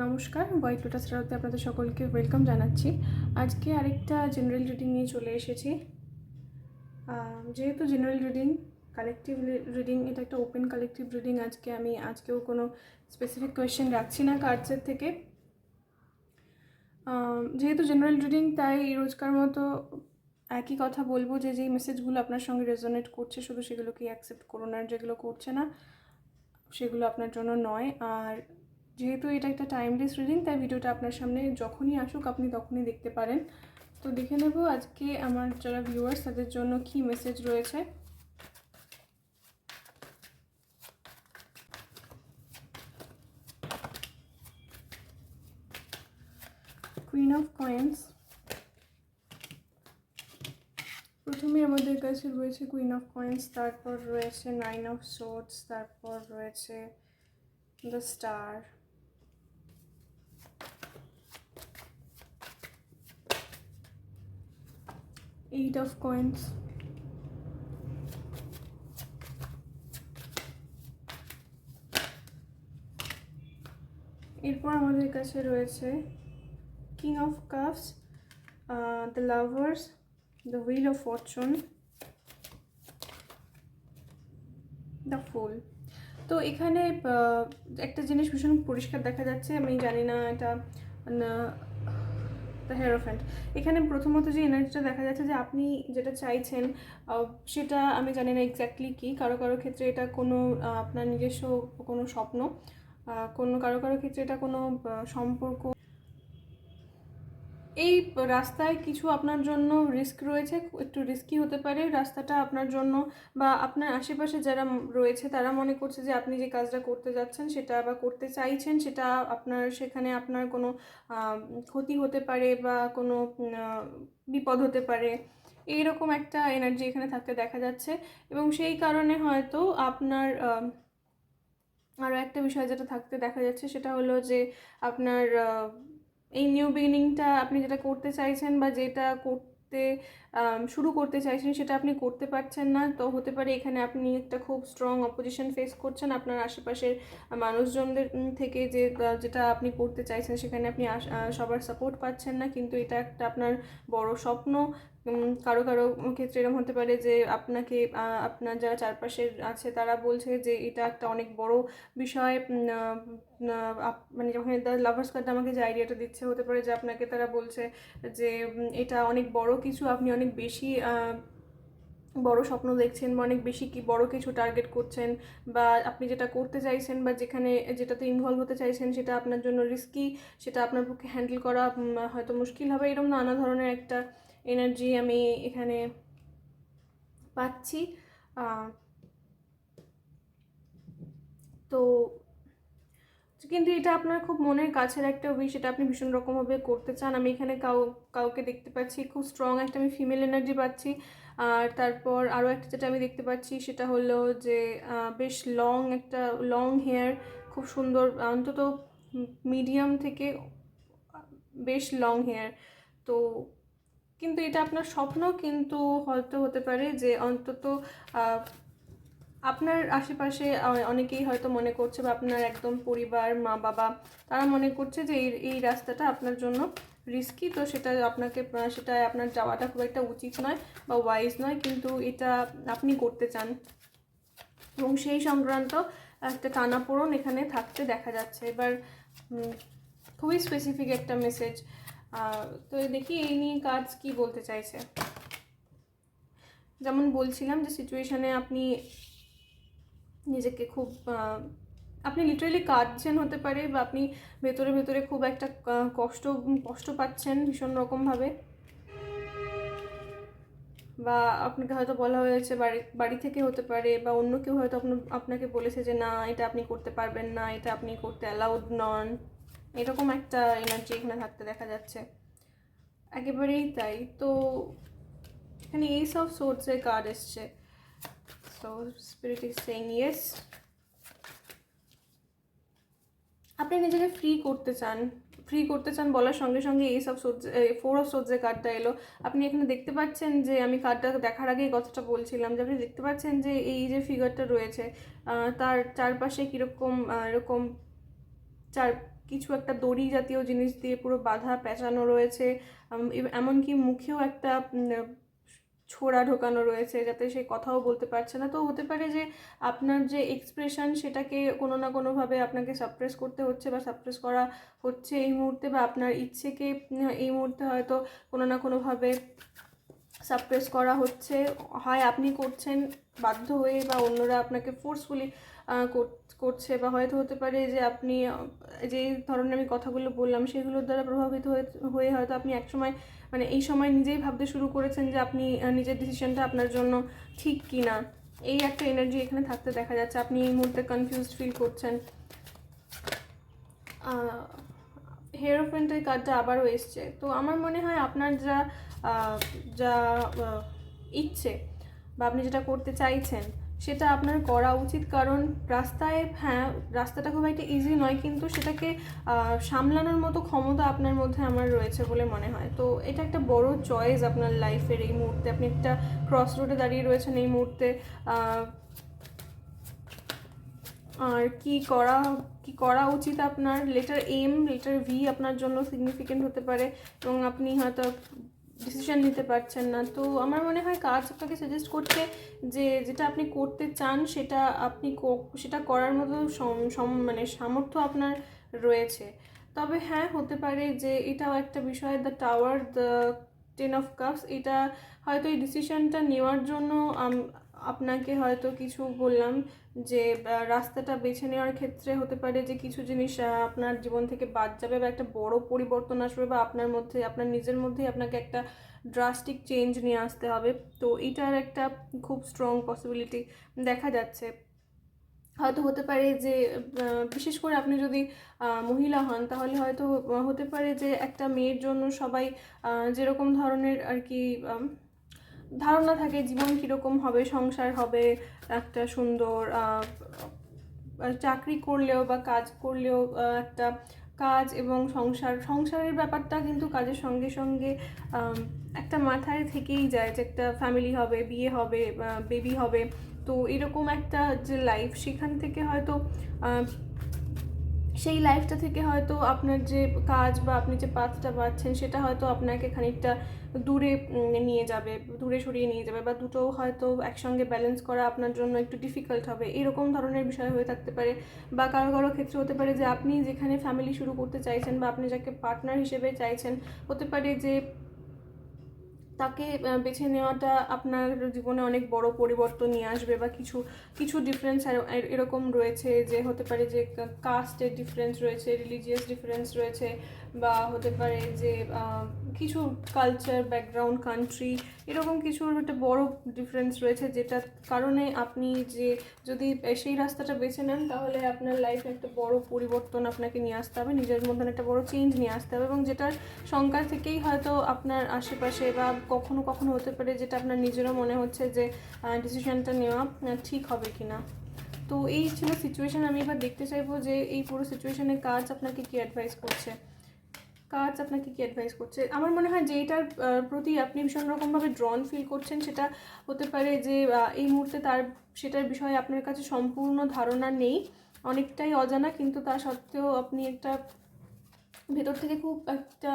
নমস্কার white lotus রাতে আপনাদের সকলকে ওয়েলকাম জানাচ্ছি। আজকে আরেকটা জেনারেল রিডিং নিয়ে চলে এসেছি। যেহেতু জেনারেল রিডিং কালেকটিভ রিডিং এটা একটা ওপেন কালেকটিভ রিডিং আজকে আমি, আজকেও কোনো স্পেসিফিক কোয়েশ্চেন রাখছি না কার্ডসের থেকে। যেহেতু জেনারেল রিডিং তাই রোজকার মতো একই কথা বলব যে, যেই মেসেজগুলো আপনার সঙ্গে রেজোনেট করছে, শুধু সেগুলোকেই অ্যাকসেপ্ট করুন, আর যেগুলো করছে না, সেগুলো আপনার জন্য নয়। আর যেহেতু এটা একটা টাইমলেস রিডিং তাই ভিডিওটা আপনার সামনে যখনই আসুক, আপনি তখনই দেখতে পারেন। তো দেখে নেব আজকে আমার যারা ভিউয়ার্স তাদের জন্য কি মেসেজ রয়েছে। কুইন অফ কয়েন্স প্রথমে আমাদের কাছে রয়েছে কুইন অফ কয়েন্স তারপর রয়েছে নাইন অফ সোর্টস তারপর রয়েছে the star eight of coins এরপর আমাদের কাছে রয়েছে king of cups the lovers the wheel of fortune the fool তো এখানে আহ, একটা জিনিস ভীষণ পরিষ্কার দেখা যাচ্ছে আমি জানি না এটা দ্য হেরোফ্যান্ট এখানে প্রথমত যে এনার্জিটা দেখা যাচ্ছে যে আপনি যেটা চাইছেন সেটা আমি জানি না এক্স্যাক্টলি কী। কারও কারও ক্ষেত্রে এটা কোনো আপনার নিজস্ব কোনো স্বপ্ন কোনো, কারও কারও ক্ষেত্রে এটা কোনো সম্পর্ক এই রাস্তায় কিছু আপনার জন্য রিস্ক রয়েছে? একটু রিস্কি হতে পারে রাস্তাটা আপনার জন্য বা আপনার আশেপাশে যারা রয়েছে তারা মনে করছে যে আপনি যে কাজটা করতে যাচ্ছেন সেটা বা করতে চাইছেন সেটা আপনার, সেখানে আপনার কোনো ক্ষতি হতে পারে বা কোনো বিপদ হতে পারে। এইরকম একটা এনার্জি এখানে থাকতে দেখা যাচ্ছে এবং সেই কারণে হয়তো আপনার আরও একটা বিষয় যেটা থাকতে দেখা যাচ্ছে সেটা হলো যে আপনার এই নিউ বিগিনিংটা আপনি যেটা করতে চাইছেন বা যেটা করতে শুরু করতে চাইছেন সেটা আপনি করতে পারছেন না, তো হতে পারে এখানে আপনি একটা খুব স্ট্রং অপোজিশন ফেস করছেন। আপনার আশেপাশের মানুষজনদের থেকে যে যেটা আপনি করতে চাইছেন সেখানে আপনি সবার সাপোর্ট পাচ্ছেন না। কিন্তু এটা একটা আপনার বড় স্বপ্ন। কারও কারও ক্ষেত্রে এরকম হতে পারে যে আপনাকে আপনার যারা চারপাশের আছে তারা বলছে যে এটা একটা অনেক বড় বিষয় মানে যখন লাভার্স কার্ডটা আমাকে যে আইডিয়াটা দিচ্ছে হতে পারে যে আপনাকে তারা বলছে যে এটা অনেক বড় কিছু, আপনি অনেক বেশি বড় স্বপ্ন দেখছেন বা অনেক বেশি কি বড় কিছু টার্গেট করছেন বা আপনি যেটা করতে চাইছেন বা যেখানে যেটাতে ইনভলভ হতে চাইছেন সেটা আপনার জন্য রিস্কি সেটা আপনার পক্ষে হ্যান্ডেল করা হয়তো মুশকিল হবে এরকম নানা ধরনের একটা এনার্জি আমি এখানে পাচ্ছি। তো কিন্তু এটা আপনার খুব মনের কাছের একটা উইশ এটা আপনি ভীষণ রকমভাবে করতে চান। আমি এখানে কাউ, কাউকে দেখতে পাচ্ছি, খুব স্ট্রং একটা আমি ফিমেল এনার্জি পাচ্ছি। আর তারপর আরও একটা যেটা আমি দেখতে পাচ্ছি, সেটা হলো যে বেশ লং একটা লং হেয়ার খুব সুন্দর, অন্তত মিডিয়াম থেকে বেশ লং হেয়ার তো কিন্তু এটা আপনার স্বপ্ন কিন্তু হয়তো হতে পারে যে অন্তত আপনার আশেপাশে অনেকেই হয়তো মনে করছে বা আপনার একদম পরিবার, মা বাবা, তারা মনে করছে যে এই এই রাস্তাটা আপনার জন্য রিস্কি তো সেটা আপনাকে সেটা আপনার যাওয়াটা খুব একটা উচিত নয় বা ওয়াইজ নয়, কিন্তু এটা আপনি করতে চান। এবং সেই সংক্রান্ত একটা টানাপোড়ন এখানে থাকতে দেখা যাচ্ছে। এবার খুবই স্পেসিফিক একটা মেসেজ তো দেখি এই নিয়ে কাজ কি বলতে চাইছে। যেমন বলছিলাম যে সিচুয়েশনে আপনি নিজেকে খুব আপনি লিটারেলি কাঁদছেন হতে পারে বা আপনি ভেতরে ভেতরে খুব একটা কষ্ট কষ্ট পাচ্ছেন ভীষণ রকমভাবে। বা আপনাকে হয়তো বলা হয়েছে বাড়ি বাড়ি থেকে হতে পারে বা অন্য কেউ হয়তো আপনা- আপনাকে বলেছে যে না, এটা আপনি করতে পারবেন না, এটা আপনি করতে অ্যালাউড নন। এরকম একটা এনার্জি এখানে থাকতে দেখা যাচ্ছে। একেবারেই তাই। তো এখানে এই সব সোর্সের কার্ড এসছে। So spirit is saying yes আপনি নিজেকে ফ্রি করতে চান। ফ্রি করতে চান বলার সঙ্গে সঙ্গে এই সব সহ্য ফোর অফ সহ্যের কার্ডটা এলো। আপনি এখানে দেখতে পাচ্ছেন যে আমি কার্ডটা দেখার আগেই কথাটা বলছিলাম যে আপনি দেখতে পাচ্ছেন যে এই যে ফিগারটা রয়েছে তার চারপাশে কীরকম এরকম চার কিছু একটা দড়ি জাতীয় জিনিস দিয়ে পুরো বাঁধা পেঁচানো রয়েছে এমনকি মুখেও একটা ছোড়া ঢোকানো রয়েছে যাতে সে কথাও বলতে পারছে না। তো হতে পারে যে আপনার যে এক্সপ্রেশন সেটাকে কোনো না কোনোভাবে আপনাকে সাপ্রেস করতে হচ্ছে বা সাপ্রেস করা হচ্ছে এই মুহূর্তে বা আপনার ইচ্ছেকে এই মুহূর্তে হয়তো কোনো না কোনোভাবে সাপ্রেস করা হচ্ছে। হয় আপনি করছেন, বাধ্য হয়ে বা অন্যরা আপনাকে ফোর্সফুলি করছে বা হয়তো হতে পারে যে আপনি, যে ধরনের আমি কথাগুলো বললাম, সেগুলোর দ্বারা প্রভাবিত হয়ে হয়ে হয়তো আপনি একসময় মানে এই সময় নিজেই ভাবতে শুরু করেছেন যে আপনি নিজের ডিসিশনটা আপনার জন্য ঠিক কি না এই একটা এনার্জি এখানে থাকতে দেখা যাচ্ছে। আপনি এই মুহূর্তে কনফিউজড ফিল করছেন। হেরোফ্রেন্টের কার্ডটা আবারও এসছে। তো আমার মনে হয় আপনার যা যা ইচ্ছে বা আপনি যেটা করতে চাইছেন, সেটা আপনার করা উচিত। কারণ রাস্তায় হ্যাঁ রাস্তাটা খুব একটা ইজি নয়, কিন্তু সেটাকে সামলানোর মতো ক্ষমতা আপনার মধ্যে আমার রয়েছে বলে মনে হয়। তো এটা একটা বড় চয়েস আপনার লাইফের এই মুহূর্তে। আপনি একটা ক্রস রোডে দাঁড়িয়ে রয়েছেন এই মুহূর্তে। আর কি করা কি করা উচিত আপনার? লেটার এম লেটার ভি আপনার জন্য সিগনিফিকেন্ট হতে পারে এবং আপনি হয়তো ডিসিশন নিতে পারছেন না। তো আমার মনে হয় কাজ আপনাকে সাজেস্ট করছে যে, যেটা আপনি করতে চান, সেটা আপনি সেটা করার মতো মানে সামর্থ্য আপনার রয়েছে। তবে হ্যাঁ হতে পারে যে, এটাও একটা বিষয় the tower the ten of cups এটা হয়তো এই ডিসিশনটা নেওয়ার জন্য আপনাকে হয়তো কিছু বললাম যে রাস্তাটা বেছে নেওয়ার ক্ষেত্রে হতে পারে যে, কিছু জিনিস আপনার জীবন থেকে বাদ যাবে বা একটা বড় পরিবর্তন আসবে বা আপনার মধ্যে, আপনার নিজের মধ্যেই আপনাকে একটা ড্রাস্টিক চেঞ্জ নিয়ে আসতে হবে। তো এটার একটা খুব স্ট্রং পসিবিলিটি দেখা যাচ্ছে। হয়তো হতে পারে যে বিশেষ করে আপনি যদি মহিলা হন, তাহলে হয়তো হতে পারে যে, একটা মেয়ের জন্য সবাই যেরকম ধরনের আর কি ধারণা থাকে জীবন কীরকম হবে, সংসার হবে, একটা সুন্দর চাকরি করলেও বা কাজ করলেও একটা কাজ এবং সংসার, সংসারের ব্যাপারটা কিন্তু কাজের সঙ্গে সঙ্গে একটা মাথায় থেকেই যায় যে একটা ফ্যামিলি হবে, বিয়ে হবে বেবি হবে। তো এরকম একটা যে লাইফ সেখান থেকে হয়তো সেই লাইফটা থেকে হয়তো আপনার যে কাজ বা আপনি যে পাথটা পাচ্ছেন, সেটা হয়তো আপনাকে খানিকটা দূরে নিয়ে যাবে, দূরে সরিয়ে নিয়ে যাবে বা দুটো হয়তো একসঙ্গে ব্যালেন্স করা আপনার জন্য একটু ডিফিকাল্ট হবে। এরকম ধরনের বিষয় হয়ে থাকতে পারে বা কারও কারও ক্ষেত্রে হতে পারে যে আপনি যেখানে ফ্যামিলি শুরু করতে চাইছেন বা আপনি যাকে পার্টনার হিসেবে চাইছেন, হতে পারে যে তাকে বেছে নেওয়াটা আপনার জীবনে অনেক বড় পরিবর্তন নিয়ে আসবে বা কিছু কিছু ডিফারেন্স এরকম রয়েছে যে হতে পারে যে কাস্টের ডিফারেন্স রয়েছে রিলিজিয়াস ডিফারেন্স রয়েছে বা হতে পারে যে কিছু কালচার ব্যাকগ্রাউন্ড কান্ট্রি এরকম কিছু একটা বড় ডিফারেন্স রয়েছে যেটার কারণে আপনি যে, যদি সেই রাস্তাটা বেছে নেন তাহলে আপনার লাইফে একটা বড় পরিবর্তন আপনাকে নিয়ে আসতে হবে, নিজের মধ্যে একটা বড় চেঞ্জ নিয়ে আসতে হবে এবং যেটার শঙ্কা থেকেই হয়তো আপনার আশেপাশে বা কখনো কখনো হতে পারে যেটা আপনার নিজেরও মনে হচ্ছে যে ডিসিশনটা নেওয়া ঠিক হবে কি না তো এই ছিল সিচুয়েশন আমি এবার দেখতে চাইব যে, এই পুরো সিচুয়েশনে কাজ আপনাকে কী অ্যাডভাইস করছে? কাজ আপনাকে কি অ্যাডভাইস করছে? আমার মনে হয় যে এটার প্রতি আপনি ভীষণ রকমভাবে ড্রন ফিল করছেন, সেটা হতে পারে যে এই মুহূর্তে তার, সেটার বিষয়ে আপনার কাছে সম্পূর্ণ ধারণা নেই। অনেকটাই অজানা, কিন্তু তা সত্ত্বেও আপনি একটা ভেতর থেকে খুব একটা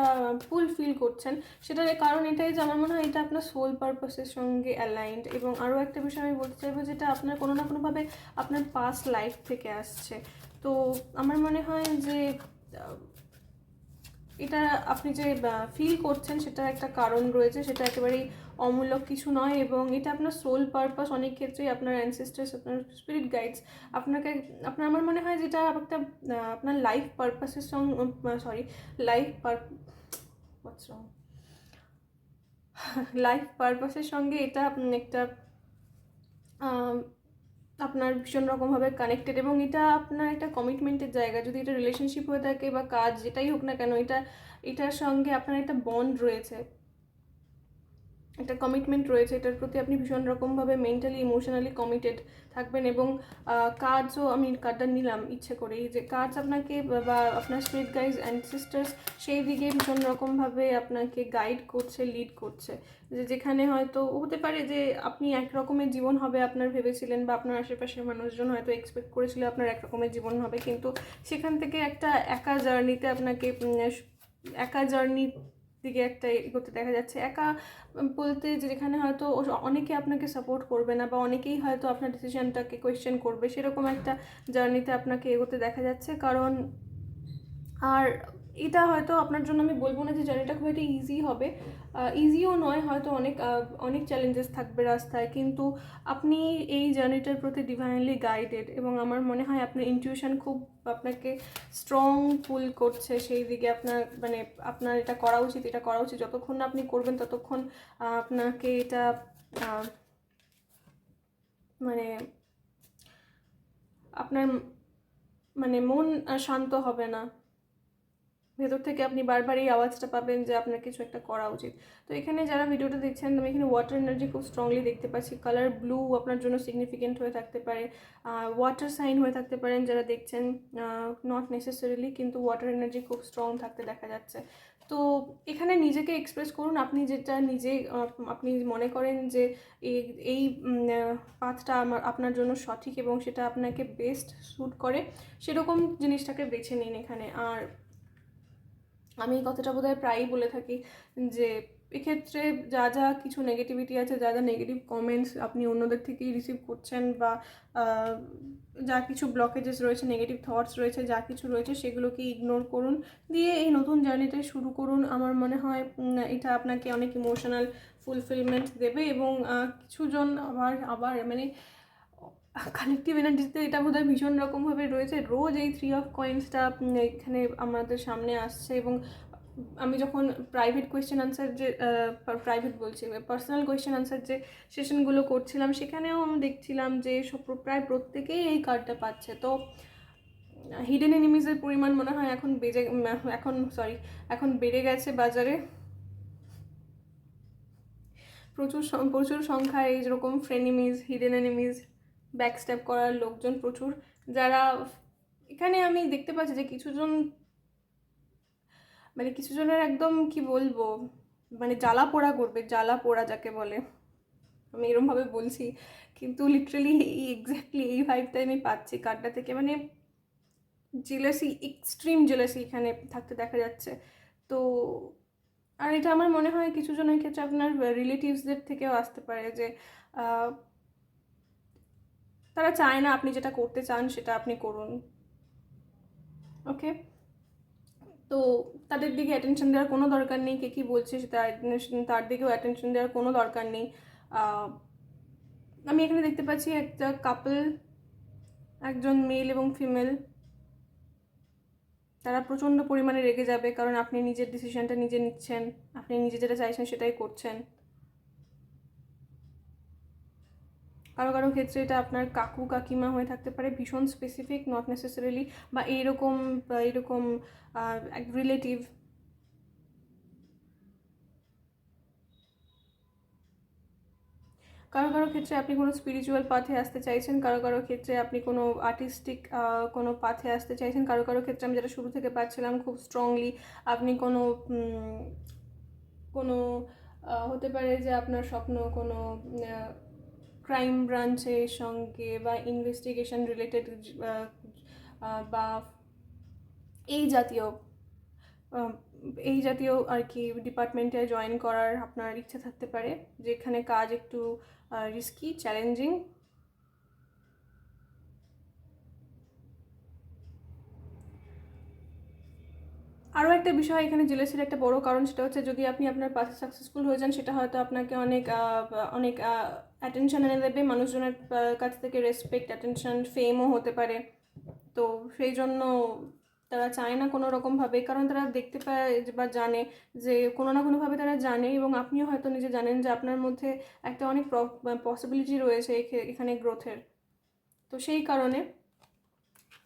ফুল ফিল করছেন। সেটার কারণ এটাই যে আমার মনে হয় এটা আপনার সোল পারপাসের সঙ্গে অ্যালাইন্ড এবং আরও একটা বিষয় আমি বলতে চাইব, যেটা আপনার কোনো না কোনোভাবে আপনার পাস্ট লাইফ থেকে আসছে। তো আমার মনে হয় যে এটা আপনি যে ফিল করছেন সেটা একটা কারণ রয়েছে, সেটা একেবারেই অমূলক কিছু নয় এবং এটা আপনার সোল পারপাস অনেক ক্ষেত্রেই আপনার অ্যানসেস্টার্স আপনার স্পিরিট গাইডস আপনাকে, আপনার আমার মনে হয় যেটা একটা আপনার লাইফ পারপাসের সঙ্গে সরি লাইফ পার লাইফ পারপাসের সঙ্গে এটা একটা আপনার ভীষণ রকমভাবে কানেক্টেড এবং এটা আপনার একটা কমিটমেন্টের জায়গা। যদি এটা রিলেশনশিপ হয়ে থাকে বা কাজ যেটাই হোক না কেন, এটা, এটার সঙ্গে আপনার একটা বন্ড রয়েছে। একটা কমিটমেন্ট রয়েছে, এটার প্রতি আপনি ভীষণ রকমভাবে মেন্টালি ইমোশনালি কমিটেড থাকবেন এবং কার্ডসও আমি কার্ডটা নিলাম ইচ্ছে করেই যে কার্ডস আপনাকে বা- আপনার স্পিরিট গাইজ অ্যান্ড সিস্টার্স সেই দিকে ভীষণ রকমভাবে আপনাকে গাইড করছে লিড করছে। যে যেখানে হয়তো হতে পারে যে আপনি এক রকমের জীবন হবে আপনার ভেবেছিলেন বা আপনার আশেপাশের মানুষজন হয়তো এক্সপেক্ট করেছিল আপনার এক রকমের জীবন হবে, কিন্তু সেখান থেকে একটা একা জার্নিতে আপনাকে একা জার্নি দিকে একটা এগোতে দেখা যাচ্ছে। একা বলতে যেখানে হয়তো অনেকে আপনাকে সাপোর্ট করবে না বা অনেকেই হয়তো আপনার ডিসিশনটাকে কোয়েশ্চেন করবে, সেরকম একটা জার্নিতে আপনাকে এগোতে দেখা যাচ্ছে। কারণ আর এটা হয়তো আপনার জন্য আমি বলব না যে জার্নিটা খুব একটা ইজি হবে। ইজিও নয়, হয়তো অনেক অনেক চ্যালেঞ্জেস থাকবে রাস্তায়। কিন্তু আপনি এই জার্নিটার প্রতি ডিভাইনলি গাইডেড এবং আমার মনে হয় আপনার ইনটিউশন খুব আপনাকে স্ট্রং পুল করছে সেই দিকে আপনার মানে আপনার এটা করা উচিত, এটা করা উচিত। যতক্ষণ না আপনি করবেন, ততক্ষণ আপনাকে এটা মানে আপনার মানে মন শান্ত হবে না। ভেতর থেকে আপনি বারবার এই আওয়াজটা পাবেন যে আপনার কিছু একটা করা উচিত। তো এখানে যারা ভিডিওটা দেখছেন, আমি এখানে ওয়াটার এনার্জি খুব স্ট্রংলি দেখতে পাচ্ছি। কালার ব্লু আপনার জন্য সিগনিফিকেন্ট হয়ে থাকতে পারে। ওয়াটার সাইন হয়ে থাকতে পারেন যারা দেখছেন নট নেসেসারিলি কিন্তু ওয়াটার এনার্জি খুব স্ট্রং থাকতে দেখা যাচ্ছে। তো এখানে নিজেকে এক্সপ্রেস করুন। আপনি যেটা নিজে আপনি মনে করেন যে এই পাথটা আমার, আপনার জন্য সঠিক এবং সেটা আপনাকে বেস্ট স্যুট করে, সেরকম জিনিসটাকে বেছে নিন এখানে। আর আমি এই কথাটা বোধহয় প্রায়ই বলে থাকি যে, এক্ষেত্রে যা যা কিছু নেগেটিভিটি আছে, যা যা নেগেটিভ কমেন্টস আপনি অন্যদের থেকেই রিসিভ করছেন বা যা কিছু ব্লকেজেস রয়েছে নেগেটিভ থটস রয়েছে, যা কিছু রয়েছে, সেগুলোকে ইগনোর করুন। দিয়ে এই নতুন জার্নিতে শুরু করুন। আমার মনে হয় এটা আপনাকে অনেক ইমোশনাল ফুলফিলমেন্ট দেবে এবং কিছুজন আবার আবার মানে কালেকটিভ এনার্জিতে এটা বোধ হয় ভীষণ রকমভাবে রয়েছে। রোজ এই থ্রি অফ কয়েন্সটা এখানে আমাদের সামনে আসছে এবং আমি যখন প্রাইভেট কোয়েশ্চেন আনসার যে প্রাইভেট বলছি পার্সোনাল কোয়েশ্চেন আনসার যে সেশনগুলো করছিলাম, সেখানেও আমি দেখছিলাম যে সব, প্রায় প্রত্যেকেই এই কার্ডটা পাচ্ছে। তো হিডেন এনিমিজের পরিমাণ মনে হয় এখন বেজে এখন সরি এখন বেড়ে গেছে বাজারে। প্রচুর প্রচুর সংখ্যায় এই যেরকম ফ্রেনিমিজ হিডেন এনিমিজ ব্যাকস্ট্যাপ করার লোকজন প্রচুর। যারা এখানে আমি দেখতে পাচ্ছি যে কিছুজন মানে কিছুজনের একদম কি বলব মানে জ্বালা পোড়া করবে, জ্বালা পোড়া যাকে বলে। আমি এরমভাবে বলছি, কিন্তু লিটারালি এই এক্স্যাক্টলি এই ভাইবটাই আমি পাচ্ছি। কার্ডটা থেকে মানে জেলাসি এক্সট্রিম জেলাসি এখানে থাকতে দেখা যাচ্ছে। তো, আর এটা আমার মনে হয় কিছু জনের ক্ষেত্রে আপনার রিলেটিভসদের থেকেও আসতে পারে যে তারা চায় না আপনি যেটা করতে চান সেটা আপনি করুন। ওকে তো তাদের দিকে অ্যাটেনশন দেওয়ার কোনো দরকার নেই, কে কী বলছে সেটা তার দিকেও অ্যাটেনশন দেওয়ার কোনো দরকার নেই। আমি এখানে দেখতে পাচ্ছি একটা কাপল একজন মেল এবং ফিমেল তারা প্রচণ্ড পরিমাণে রেগে যাবে কারণ আপনি নিজের ডিসিশনটা নিজে নিচ্ছেন, আপনি নিজে যেটা চাইছেন সেটাই করছেন। কারও কারও ক্ষেত্রে এটা আপনার কাকু কাকিমা হয়ে থাকতে পারে, ভীষণ স্পেসিফিক নট নেসেসারিলি বা এইরকম এইরকম রিলেটিভ কারও কারও ক্ষেত্রে আপনি কোনো স্পিরিচুয়াল পাথে আসতে চাইছেন, কারও কারও ক্ষেত্রে আপনি কোনো আর্টিস্টিক কোনো পাথে আসতে চাইছেন, কারও কারও ক্ষেত্রে আমি যেটা শুরু থেকে পাচ্ছিলাম খুব স্ট্রংলি আপনি কোনো কোনো হতে পারে যে আপনার স্বপ্ন কোনো ক্রাইম ব্রাঞ্চের সঙ্গে বা ইনভেস্টিগেশন রিলেটেড বা এই জাতীয় এই জাতীয় আর কি ডিপার্টমেন্টে জয়েন করার আপনার ইচ্ছা থাকতে পারে। যেখানে কাজ একটু রিস্কি চ্যালেঞ্জিং আরও একটা বিষয় এখানে জেলেসির একটা বড় কারণ, সেটা হচ্ছে যদি আপনি আপনার পাশে সাকসেসফুল হয়ে যান, সেটা হয়তো আপনাকে অনেক অনেক অ্যাটেনশন এনে দেবে, মানুষজনের কাছ থেকে রেসপেক্ট অ্যাটেনশন ফেমও হতে পারে। তো সেই জন্য তারা চায় না কোনো রকমভাবে কারণ তারা দেখতে পায় বা জানে যে কোনো না কোনোভাবে তারা জানে, এবং আপনিও হয়তো নিজে জানেন যে আপনার মধ্যে একটা অনেক পসিবিলিটি রয়েছে এখে- এখানে গ্রোথের তো সেই কারণে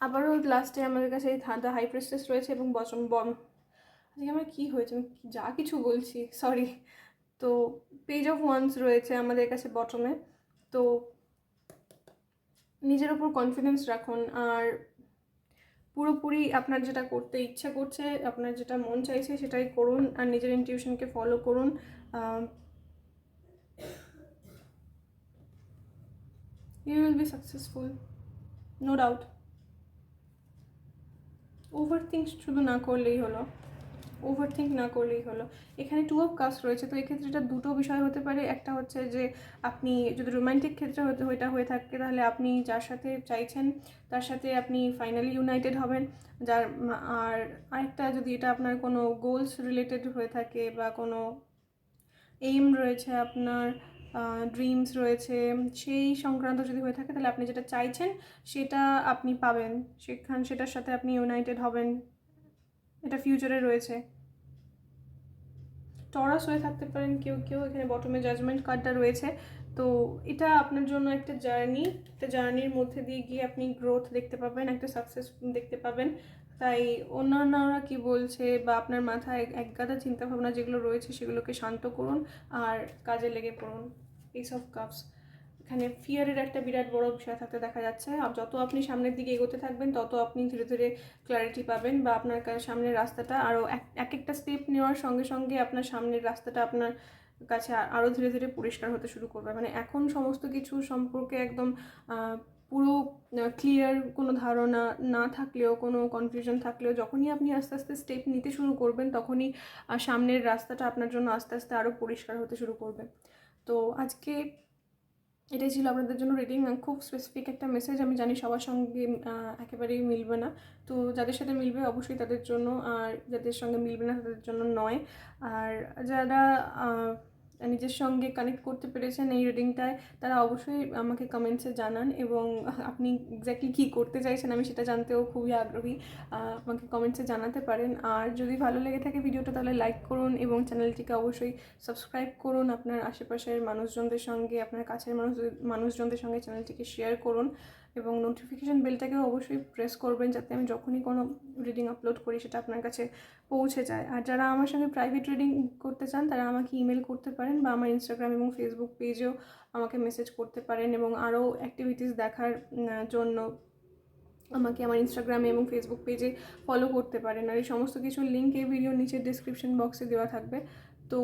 আবারও লাস্টে আমাদের কাছে এই দ্য হাই প্রেস্টেস রয়েছে এবং বচন বম আজকে আমার কী হয়েছে? আমি যা কিছু বলছি সরি তো পেজ অফ ওয়ান্স রয়েছে আমাদের কাছে বটমে তো নিজের ওপর কনফিডেন্স রাখুন আর পুরোপুরি আপনার যেটা করতে ইচ্ছা করছে, আপনার যেটা মন চাইছে সেটাই করুন আর নিজের ইনটিউশনকে ফলো করুন। You will be successful no doubt overthink শুধু না করলেই হলো। ওভার থিঙ্ক না করলেই হলো। এখানে টু অফ কাস্ট রয়েছে, তো এক্ষেত্রে এটা দুটো বিষয় হতে পারে, একটা হচ্ছে যে আপনি যদি রোম্যান্টিক ক্ষেত্রে ওইটা হয়ে থাকে, তাহলে আপনি যার সাথে চাইছেন, তার সাথে আপনি ফাইনালি ইউনাইটেড হবেন। যার আর আরেকটা যদি এটা আপনার কোনো গোলস রিলেটেড হয়ে থাকে বা কোনো এইম রয়েছে আপনার ড্রিমস রয়েছে, সেই সংক্রান্ত যদি হয়ে থাকে তাহলে আপনি যেটা চাইছেন সেটা আপনি পাবেন। সেখান, সেটার সাথে আপনি ইউনাইটেড হবেন। এটা ফিউচারে রয়েছে। টরাস হয়ে থাকতে পারেন কেউ কেউ। এখানে বটমে জাজমেন্ট কার্ডটা রয়েছে। তো এটা আপনার জন্য একটা জার্নি একটা জার্নির মধ্যে দিয়ে গিয়ে আপনি গ্রোথ দেখতে পাবেন, একটা সাকসেস দেখতে পাবেন। তাই অন্যান্যরা কি বলছে বা আপনার মাথায় এক গাদা চিন্তাভাবনা যেগুলো রয়েছে সেগুলোকে শান্ত করুন আর কাজে লেগে পড়ুন। এইসব কাপস এখানে ফিয়ারের একটা বিরাট বড় বিষয় থাকতে দেখা যাচ্ছে। যত আপনি সামনের দিকে এগোতে থাকবেন, তত আপনি ধীরে ধীরে ক্ল্যারিটি পাবেন বা আপনার সামনের রাস্তাটা আরও এক এক একটা স্টেপ নেওয়ার সঙ্গে সঙ্গে আপনার সামনের রাস্তাটা আপনার কাছে আরও ধীরে ধীরে পরিষ্কার হতে শুরু করবে। মানে এখন সমস্ত কিছু সম্পর্কে একদম পুরো ক্লিয়ার কোনো ধারণা না থাকলেও, কোনো কনফিউশন থাকলেও যখনই আপনি আস্তে আস্তে স্টেপ নিতে শুরু করবেন, তখনই সামনের রাস্তাটা আপনার জন্য আস্তে আস্তে আরও পরিষ্কার হতে শুরু করবে। তো আজকে এটাই ছিল আপনাদের জন্য রিডিং খুব স্পেসিফিক একটা মেসেজ আমি জানি সবার সঙ্গে একেবারেই মিলবে না। তো যাদের সাথে মিলবে অবশ্যই তাদের জন্য, আর যাদের সঙ্গে মিলবে না তাদের জন্য নয়। আর যারা নিজের সঙ্গে কানেক্ট করতে পেরেছেন এই রিডিংটায় তারা অবশ্যই আমাকে কমেন্টসে জানান এবং আপনি এক্স্যাক্টলি কী করতে চাইছেন আমি সেটা জানতেও খুবই আগ্রহী। আমাকে কমেন্টসে জানাতে পারেন। আর যদি ভালো লেগে থাকে ভিডিওটা তাহলে লাইক করুন এবং চ্যানেলটিকে অবশ্যই সাবস্ক্রাইব করুন আপনার আশেপাশের মানুষজনদের সঙ্গে, আপনার কাছের মানুষ, মানুষজনদের সঙ্গে চ্যানেলটিকে শেয়ার করুন। এবং নোটিফিকেশান বেলটাকেও অবশ্যই প্রেস করবেন যাতে আমি যখনই কোনো রিডিং আপলোড করি সেটা আপনার কাছে পৌঁছে যায়। আর যারা আমার সঙ্গে প্রাইভেট রিডিং করতে চান, তারা আমাকে ইমেল করতে পারেন বা আমার ইনস্টাগ্রাম এবং ফেসবুক পেজেও আমাকে মেসেজ করতে পারেন এবং আরও অ্যাক্টিভিটিস দেখার জন্য আমাকে আমার ইনস্টাগ্রামে এবং ফেসবুক পেজে ফলো করতে পারেন। আর এই সমস্ত কিছুর লিঙ্ক এই ভিডিওর নিচের ডিসক্রিপশন বক্সে দেওয়া থাকবে। তো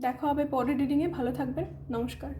দেখা হবে পরের রিডিংয়ে ভালো থাকবেন। নমস্কার।